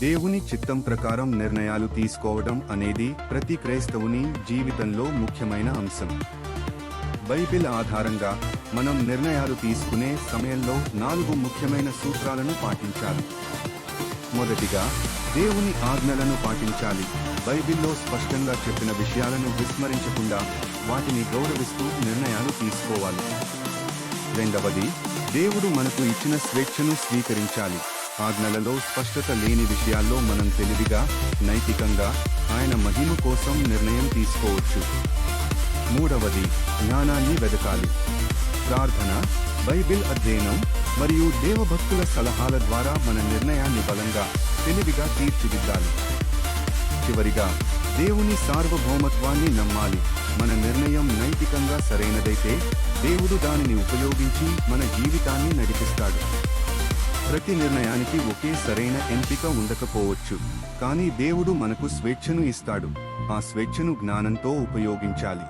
దేవుని చిత్తం ప్రకారం నిర్ణయాలు తీసుకోవడం అనేది ప్రతి క్రైస్తవుని జీవితంలో ముఖ్యమైన అంశం. బైబిల్ ఆధారంగా మనం నిర్ణయాలు తీసుకునే సమయంలో నాలుగు ముఖ్యమైన సూత్రాలను పాటించాలి. మొదటిగా దేవుని ఆజ్ఞలను పాటించాలి. బైబిల్లో స్పష్టంగా చెప్పిన విషయాలను విస్మరించకుండా వాటిని గౌరవిస్తూ నిర్ణయాలు తీసుకోవాలి. రెండవది దేవుడు మనకు ఇచ్చిన స్వేచ్ఛను స్వీకరించాలి. ఆజ్ఞలలో స్పష్టత లేని విషయాల్లో మనం తెలివిగా నైతికంగా ఆయన మహిమ కోసం నిర్ణయం తీసుకోవచ్చు. మూడవది జ్ఞానాన్ని వెదకాలి. ప్రార్థన బైబిల్ అధ్యయనం మరియు దేవభక్తుల సలహాల ద్వారా మన నిర్ణయాన్ని బలంగా తెలివిగా తీర్చిదిద్దాలి. చివరిగా దేవుని సార్వభౌమత్వాన్ని నమ్మాలి. మన నిర్ణయం నైతికంగా సరైనదైతే దేవుడు దానిని ఉపయోగించి మన జీవితాన్ని నడిపిస్తాడు. ప్రతి నిర్ణయానికి ఒకే సరైన ఎంపిక ఉండకపోవచ్చు. కానీ దేవుడు మనకు స్వేచ్ఛను ఇస్తాడు. ఆ స్వేచ్ఛను జ్ఞానంతో ఉపయోగించాలి.